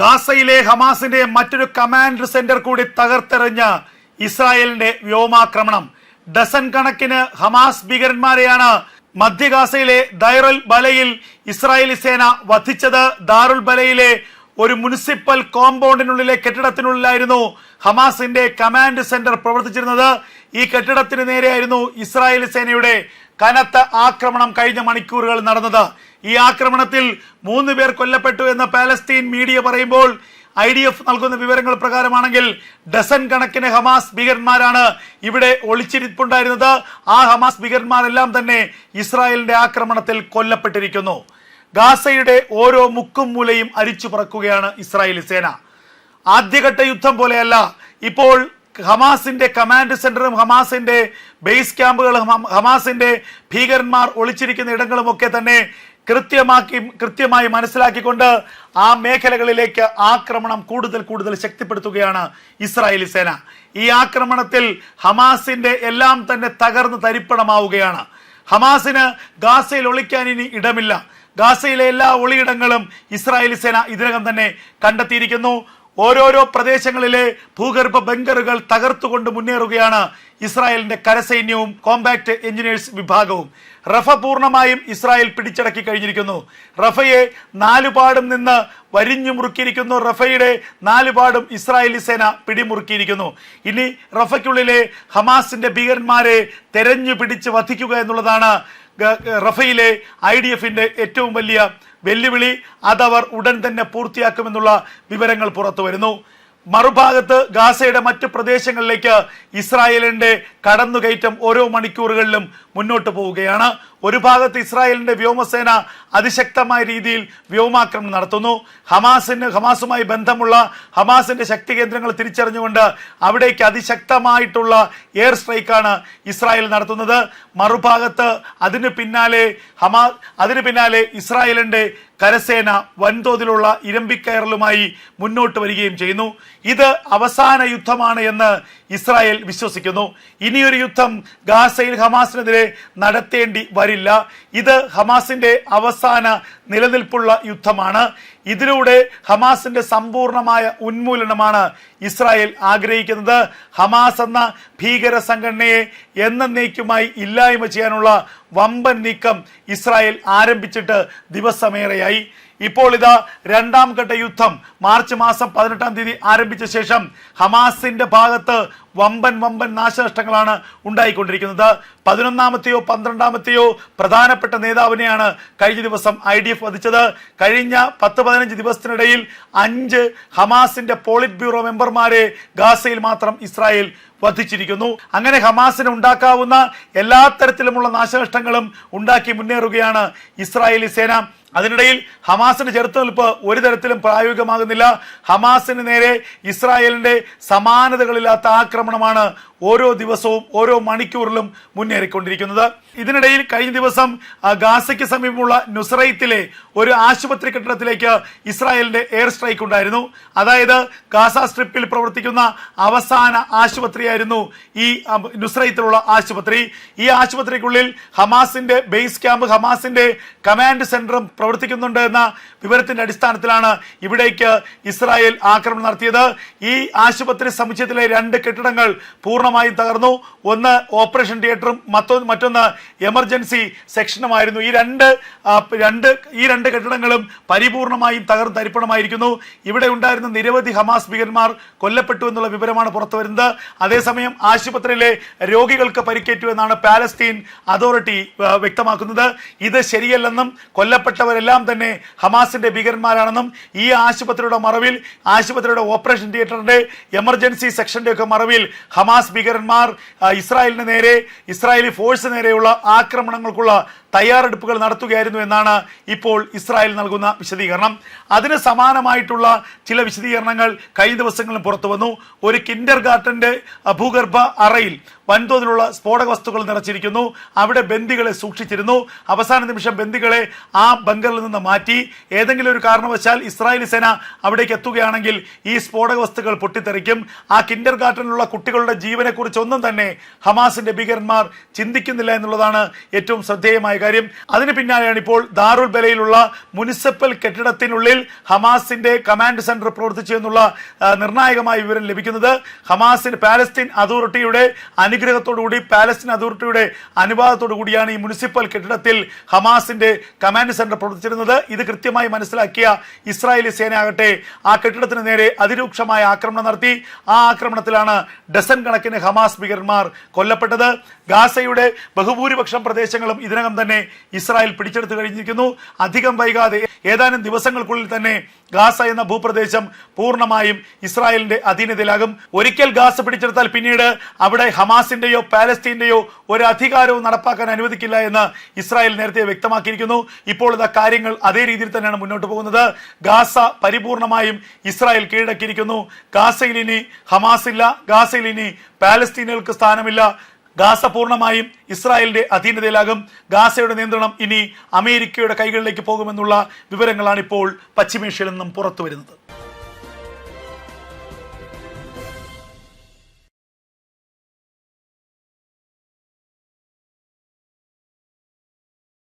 ഗാസയിലെ ഹമാസിന്റെ മറ്റൊരു കമാൻഡ് സെന്റർ കൂടി തകർത്തെറിഞ്ഞ ഇസ്രായേലിന്റെ വ്യോമാക്രമണം. ഡസൻ കണക്കിന് ഹമാസ് ഭീകരന്മാരെയാണ് മധ്യ ഗാസയിലെ ദൈറുൽ ബലയിൽ ഇസ്രായേലി സേന വധിച്ചത്. ദാറുൽ ബലയിലെ ഒരു മുനിസിപ്പൽ കോമ്പൗണ്ടിനുള്ളിലെ കെട്ടിടത്തിനുള്ളിലായിരുന്നു ഹമാസിന്റെ കമാൻഡ് സെന്റർ പ്രവർത്തിച്ചിരുന്നത്. ഈ കെട്ടിടത്തിന് നേരെയായിരുന്നു ഇസ്രായേൽ സേനയുടെ കനത്ത ആക്രമണം കഴിഞ്ഞ മണിക്കൂറുകൾ നടന്നത്. ഈ ആക്രമണത്തിൽ മൂന്ന് പേർ കൊല്ലപ്പെട്ടു എന്ന് പാലസ്തീൻ മീഡിയ പറയുമ്പോൾ ഐ ഡി എഫ് നൽകുന്ന വിവരങ്ങൾ പ്രകാരമാണെങ്കിൽ ഡസൻ കണക്കിന് ഹമാസ് ഭീകരന്മാരാണ് ഇവിടെ ഒളിച്ചിരിപ്പുണ്ടായിരുന്നത്. ആ ഹമാസ് ഭീകരന്മാരെല്ലാം തന്നെ ഇസ്രായേലിന്റെ ആക്രമണത്തിൽ കൊല്ലപ്പെട്ടിരിക്കുന്നു. ഗാസയുടെ ഓരോ മുക്കും മൂലയും അരിച്ചു പറക്കുകയാണ് ഇസ്രായേലി സേന. ആദ്യഘട്ട യുദ്ധം പോലെയല്ല ഇപ്പോൾ ഹമാസിന്റെ കമാൻഡ് സെന്ററും ഹമാസിന്റെ ബേസ് ക്യാമ്പുകളും ഹമ- ഹമാസിന്റെ ഭീകരന്മാർ ഒളിച്ചിരിക്കുന്ന ഇടങ്ങളുമൊക്കെ തന്നെ കൃത്യമാക്കി കൃത്യമായി മനസ്സിലാക്കിക്കൊണ്ട് ആ മേഖലകളിലേക്ക് ആക്രമണം കൂടുതൽ കൂടുതൽ ശക്തിപ്പെടുത്തുകയാണ് ഇസ്രായേലി സേന. ഈ ആക്രമണത്തിൽ ഹമാസിന്റെ എല്ലാം തന്നെ തകർന്ന് തരിപ്പണമാവുകയാണ്. ഹമാസിന് ഗാസയിൽ ഒളിക്കാൻ ഇനി ഇടമില്ല. ഗാസയിലെ എല്ലാ ഒളിയിടങ്ങളും ഇസ്രായേലി സേന ഇതിനകം തന്നെ കണ്ടെത്തിയിരിക്കുന്നു. ഓരോരോ പ്രദേശങ്ങളിലെ ഭൂഗർഭ ബങ്കറുകൾ തകർത്തുകൊണ്ട് മുന്നേറുകയാണ് ഇസ്രായേലിന്റെ കരസൈന്യവും കോമ്പാക്ട് എഞ്ചിനീയേഴ്സ് വിഭാഗവും. റഫ പൂർണമായും ഇസ്രായേൽ പിടിച്ചടക്കി കഴിഞ്ഞിരിക്കുന്നു. റഫയെ നാലുപാടും നിന്ന് വരിഞ്ഞു മുറുക്കിയിരിക്കുന്നു. റഫയുടെ നാലുപാടും ഇസ്രായേലി സേന പിടിമുറുക്കിയിരിക്കുന്നു. ഇനി റഫയ്ക്കുള്ളിലെ ഹമാസിന്റെ ഭീകരന്മാരെ തെരഞ്ഞു പിടിച്ച് വധിക്കുക എന്നുള്ളതാണ് റഫയിലെ ഐ ഡി എഫിന്റെ ഏറ്റവും വലിയ വെല്ലുവിളി അതവർ ഉടൻ തന്നെ പൂർത്തിയാക്കുമെന്നുള്ള വിവരങ്ങൾ പുറത്തു വരുന്നു. മറുഭാഗത്ത് ഗാസയുടെ മറ്റ് പ്രദേശങ്ങളിലേക്ക് ഇസ്രായേലിന്റെ കടന്നുകയറ്റം ഓരോ മണിക്കൂറുകളിലും മുന്നോട്ട് പോവുകയാണ്. ഒരു ഭാഗത്ത് ഇസ്രായേലിന്റെ വ്യോമസേന അതിശക്തമായ രീതിയിൽ വ്യോമാക്രമണം നടത്തുന്നു. ഹമാസിന് ഹമാസുമായി ബന്ധമുള്ള ഹമാസിന്റെ ശക്തി കേന്ദ്രങ്ങൾ തിരിച്ചറിഞ്ഞുകൊണ്ട് അവിടേക്ക് അതിശക്തമായിട്ടുള്ള എയർ സ്ട്രൈക്കാണ് ഇസ്രായേൽ നടത്തുന്നത്. മറുഭാഗത്ത് അതിന് പിന്നാലെ ഹമാ അതിന് പിന്നാലെ ഇസ്രായേലിന്റെ കരസേന വൻതോതിലുള്ള ഇരമ്പിക്കയറലുമായി മുന്നോട്ട് വരികയും ചെയ്യുന്നു. ഇത് അവസാന യുദ്ധമാണ് എന്ന് ഇസ്രായേൽ വിശ്വസിക്കുന്നു. ഇനിയൊരു യുദ്ധം ഗാസയിൽ ഹമാസിനെതിരെ നടത്തേണ്ടി വരില്ല. ഇത് ഹമാസിന്റെ അവസാന നിലനിൽപ്പുള്ള യുദ്ധമാണ്. ഇതിലൂടെ ഹമാസിന്റെ സമ്പൂർണമായ ഉന്മൂലനമാണ് ഇസ്രായേൽ ആഗ്രഹിക്കുന്നത്. ഹമാസ് എന്ന ഭീകര സംഘടനയെ എന്നേക്കുമായി ഇല്ലായ്മ ചെയ്യാനുള്ള വമ്പൻ നീക്കം ഇസ്രായേൽ ആരംഭിച്ചിട്ട് ദിവസമേറെയായി. ഇപ്പോൾ ഇതാ രണ്ടാം ഘട്ട യുദ്ധം. മാർച്ച് മാസം പതിനെട്ടാം തീയതി ആരംഭിച്ച ശേഷം ഹമാസിന്റെ ഭാഗത്ത് വമ്പൻ വമ്പൻ നാശനഷ്ടങ്ങളാണ് ഉണ്ടായിക്കൊണ്ടിരിക്കുന്നത്. പതിനൊന്നാമത്തെയോ പന്ത്രണ്ടാമത്തെയോ പ്രധാനപ്പെട്ട നേതാവിനെയാണ് കഴിഞ്ഞ ദിവസം ഐ ഡി എഫ് വധിച്ചത്. കഴിഞ്ഞ പത്ത് പതിനഞ്ച് ദിവസത്തിനിടയിൽ അഞ്ച് ഹമാസിന്റെ പോളിറ്റ് ബ്യൂറോ മെമ്പർമാരെ ഗാസയിൽ മാത്രം ഇസ്രായേൽ വധിച്ചിരിക്കുന്നു. അങ്ങനെ ഹമാസിന് ഉണ്ടാക്കാവുന്ന എല്ലാ തരത്തിലുമുള്ള നാശനഷ്ടങ്ങളും ഉണ്ടാക്കി മുന്നേറുകയാണ് ഇസ്രായേലി സേന. അതിനിടയിൽ ഹമാസിന്റെ ചെറുത്തുനിൽപ്പ് ഒരു തരത്തിലും പ്രായോഗികമാകുന്നില്ല. ഹമാസിന് നേരെ ഇസ്രായേലിന്റെ സമാനതകളില്ലാത്ത ആക്രമണമാണ് ഓരോ ദിവസവും ഓരോ മണിക്കൂറിലും മുന്നേറിക്കൊണ്ടിരിക്കുന്നത്. ഇതിനിടയിൽ കഴിഞ്ഞ ദിവസം ഗാസയ്ക്ക് സമീപമുള്ള നുസ്രൈത്തിലെ ഒരു ആശുപത്രി കെട്ടിടത്തിലേക്ക് ഇസ്രായേലിന്റെ എയർ സ്ട്രൈക്ക് ഉണ്ടായിരുന്നു അതായത് ഗാസ സ്ട്രിപ്പിൽ പ്രവർത്തിക്കുന്ന അവസാന ആശുപത്രിയായിരുന്നു ഈ നുസ്രയത്തിലുള്ള ആശുപത്രി. ഈ ആശുപത്രിക്കുള്ളിൽ ഹമാസിന്റെ ബേസ് ക്യാമ്പ് ഹമാസിന്റെ കമാൻഡ് സെന്ററും പ്രവർത്തിക്കുന്നുണ്ട് എന്ന വിവരത്തിന്റെ അടിസ്ഥാനത്തിലാണ് ഇവിടേക്ക് ഇസ്രായേൽ ആക്രമണം നടത്തിയത്. ഈ ആശുപത്രി സമുച്ചയത്തിലെ രണ്ട് കെട്ടിടങ്ങൾ പൂർണമായും തകർന്നു. ഒന്ന് ഓപ്പറേഷൻ തിയേറ്ററും മറ്റൊന്ന് മറ്റൊന്ന് എമർജൻസി സെക്ഷനുമായിരുന്നു. ഈ രണ്ട് രണ്ട് ഈ രണ്ട് കെട്ടിടങ്ങളും പരിപൂർണമായും തകർന്ന് തരിപ്പണമായിരിക്കുന്നു. ഇവിടെ ഉണ്ടായിരുന്ന നിരവധി ഹമാസ് ഭീകരന്മാർ കൊല്ലപ്പെട്ടു എന്നുള്ള വിവരമാണ് പുറത്തു വരുന്നത് അതേസമയം ആശുപത്രിയിലെ രോഗികൾക്ക് പരിക്കേറ്റു എന്നാണ് പാലസ്തീൻ അതോറിറ്റി വ്യക്തമാക്കുന്നത്. ഇത് ശരിയല്ലെന്നും കൊല്ലപ്പെട്ടവരെല്ലാം തന്നെ ഹമാസിന്റെ ഭീകരന്മാരാണെന്നും ഈ ആശുപത്രിയുടെ മറവിൽ ആശുപത്രിയുടെ ഓപ്പറേഷൻ തിയേറ്ററിന്റെ എമർജൻസി സെക്ഷന്റെ ഒക്കെ മറവിൽ ഹമാസ് ഭീകരന്മാർ ഇസ്രായേലിന് നേരെ ഇസ്രായേലി ഫോഴ്സ് നേരെയുള്ള ആക്രമണങ്ങൾക്കുള്ള തയ്യാറെടുപ്പുകൾ നടത്തുകയായിരുന്നു എന്നാണ് ഇപ്പോൾ ഇസ്രായേൽ നൽകുന്ന വിശദീകരണം. അതിന് സമാനമായിട്ടുള്ള ചില വിശദീകരണങ്ങൾ കഴിഞ്ഞ ദിവസങ്ങളിൽ പുറത്തു വന്നു. ഒരു കിൻഡർ ഗാർട്ടന്റെ ഭൂഗർഭ അറയിൽ വൻതോതിലുള്ള സ്ഫോടക വസ്തുക്കൾ നിറച്ചിരിക്കുന്നു. അവിടെ ബന്ദികളെ സൂക്ഷിച്ചിരുന്നു. അവസാന നിമിഷം ബന്ദികളെ ആ ബങ്കറിൽ നിന്ന് മാറ്റി. ഏതെങ്കിലും ഒരു കാരണവശാൽ ഇസ്രായേലി സേന അവിടേക്ക് എത്തുകയാണെങ്കിൽ ഈ സ്ഫോടക വസ്തുക്കൾ പൊട്ടിത്തെറിക്കും. ആ കിൻഡർ ഗാർട്ടനിലുള്ള കുട്ടികളുടെ ജീവനെക്കുറിച്ച് ഒന്നും തന്നെ ഹമാസിന്റെ ഭീകരന്മാർ ചിന്തിക്കുന്നില്ല എന്നുള്ളതാണ് ഏറ്റവും ശ്രദ്ധേയമായ കാര്യം. അതിന് പിന്നാലെയാണ് ഇപ്പോൾ ദാറുൽ ബലയിലുള്ള മുനിസിപ്പൽ കെട്ടിടത്തിനുള്ളിൽ ഹമാസിന്റെ കമാൻഡ് സെന്റർ പ്രവർത്തിച്ചു എന്നുള്ള നിർണായകമായ വിവരം ലഭിക്കുന്നത്. ഹമാസിന് പാലസ്തീൻ അതോറിറ്റിയുടെ അനുഗ്രഹത്തോടുകൂടി പാലസ്തീൻ അതോറിറ്റിയുടെ അനുവാദത്തോടു കൂടിയാണ് ഈ മുനിസിപ്പൽ കെട്ടിടത്തിൽ ഹമാസിന്റെ കമാൻഡ് സെന്റർ പ്രവർത്തിച്ചിരുന്നത്. ഇത് കൃത്യമായി മനസ്സിലാക്കിയ ഇസ്രായേലി സേന ആകട്ടെ ആ കെട്ടിടത്തിന് നേരെ അതിരൂക്ഷമായ ആക്രമണം നടത്തി. ആ ആക്രമണത്തിലാണ് ഡസൻ കണക്കിന് ഹമാസ് ഭീകരന്മാർ കൊല്ലപ്പെട്ടത്. ഗാസയുടെ ബഹുഭൂരിപക്ഷം പ്രദേശങ്ങളും ഇതിനകം തന്നെ ഇസ്രായേൽ പിടിച്ചെടുത്തു കഴിഞ്ഞിരിക്കുന്നു. അധികം വൈകാതെ ഏതാനും ദിവസങ്ങൾക്കുള്ളിൽ തന്നെ ഗാസ എന്ന ഭൂപ്രദേശം പൂർണമായും ഇസ്രായേലിന്റെ അധീനതയിലാകും. ഒരിക്കൽ ഗാസ പിടിച്ചെടുത്താൽ പിന്നീട് അവിടെ ഹമാസിന്റെയോ പാലസ്തീന്റെയോ ഒരു അധികാരവും നടപ്പാക്കാൻ അനുവദിക്കില്ല എന്ന് ഇസ്രായേൽ നേരത്തെ വ്യക്തമാക്കിയിരിക്കുന്നു. ഇപ്പോൾ ഇതാ കാര്യങ്ങൾ അതേ രീതിയിൽ തന്നെയാണ് മുന്നോട്ട് പോകുന്നത്. ഗാസ പരിപൂർണമായും ഇസ്രായേൽ കീഴടക്കിയിരിക്കുന്നു. ഗാസയിൽ ഇനി ഹമാസ് ഇല്ല. ഗാസയിൽ ഇനി പാലസ്തീനുകൾക്ക് സ്ഥാനമില്ല. ഗാസ പൂർണമായും ഇസ്രായേലിന്റെ അധീനതയിലാകും. ഗാസയുടെ നിയന്ത്രണം ഇനി അമേരിക്കയുടെ കൈകളിലേക്ക് പോകുമെന്നുള്ള വിവരങ്ങളാണ് ഇപ്പോൾ പശ്ചിമേഷ്യയിൽ നിന്നും പുറത്തു വരുന്നത്